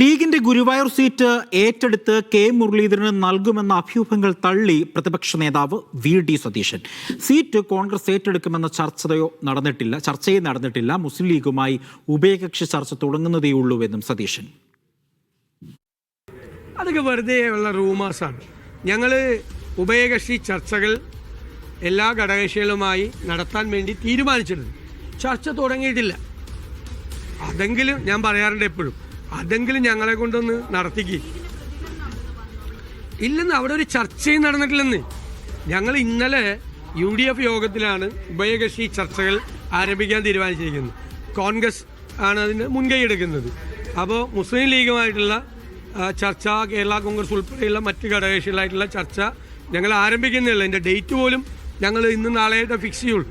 ലീഗിന്റെ ഗുരുവായൂർ സീറ്റ് ഏറ്റെടുത്ത് കെ മുരളീധരന് നൽകുമെന്ന അഭ്യൂഹങ്ങൾ തള്ളി പ്രതിപക്ഷ നേതാവ് V D Satheesan. Seat Congress ഏറ്റെടുക്കുമെന്ന ചർച്ചയോ നടന്നിട്ടില്ല ചർച്ചയും നടന്നിട്ടില്ല. മുസ്ലിം ലീഗുമായി ഉഭയകക്ഷി ചർച്ച തുടങ്ങുന്നതേയുള്ളൂവെന്നും സതീശൻ. അതൊക്കെ വെറുതെ ഉള്ള റൂമേഴ്സാണ് ഞങ്ങൾ ഉഭയകക്ഷി ചർച്ചകൾ എല്ലാ ഘടകകക്ഷികളുമായി നടത്താൻ വേണ്ടി തീരുമാനിച്ചിട്ടുണ്ട്. ചർച്ച തുടങ്ങിയിട്ടില്ല. അതെങ്കിലും ഞാൻ പറയാറുണ്ട് എപ്പോഴും. അതെങ്കിലും ഞങ്ങളെ കൊണ്ടൊന്ന് നടത്തിക്ക്. ഇല്ലെന്ന് അവിടെ ഒരു ചർച്ചയും നടന്നിട്ടില്ലെന്ന്. ഞങ്ങൾ ഇന്നലെ യു ഡി എഫ് യോഗത്തിലാണ് ഉഭയകക്ഷി ചർച്ചകൾ ആരംഭിക്കാൻ തീരുമാനിച്ചിരിക്കുന്നത്. കോൺഗ്രസ് ആണ് അതിന് മുൻകൈ എടുക്കുന്നത്. അപ്പോൾ മുസ്ലിം ലീഗുമായിട്ടുള്ള ചർച്ച കേരള കോൺഗ്രസ് ഉൾപ്പെടെയുള്ള മറ്റ് ഘടകകക്ഷികളായിട്ടുള്ള ചർച്ച ഞങ്ങൾ ആരംഭിക്കുന്നില്ല. എന്റെ ഡേറ്റ് പോലും ഞങ്ങൾ ഇന്ന് നാളെയായിട്ട് ഫിക്സ് ചെയ്യുള്ളൂ.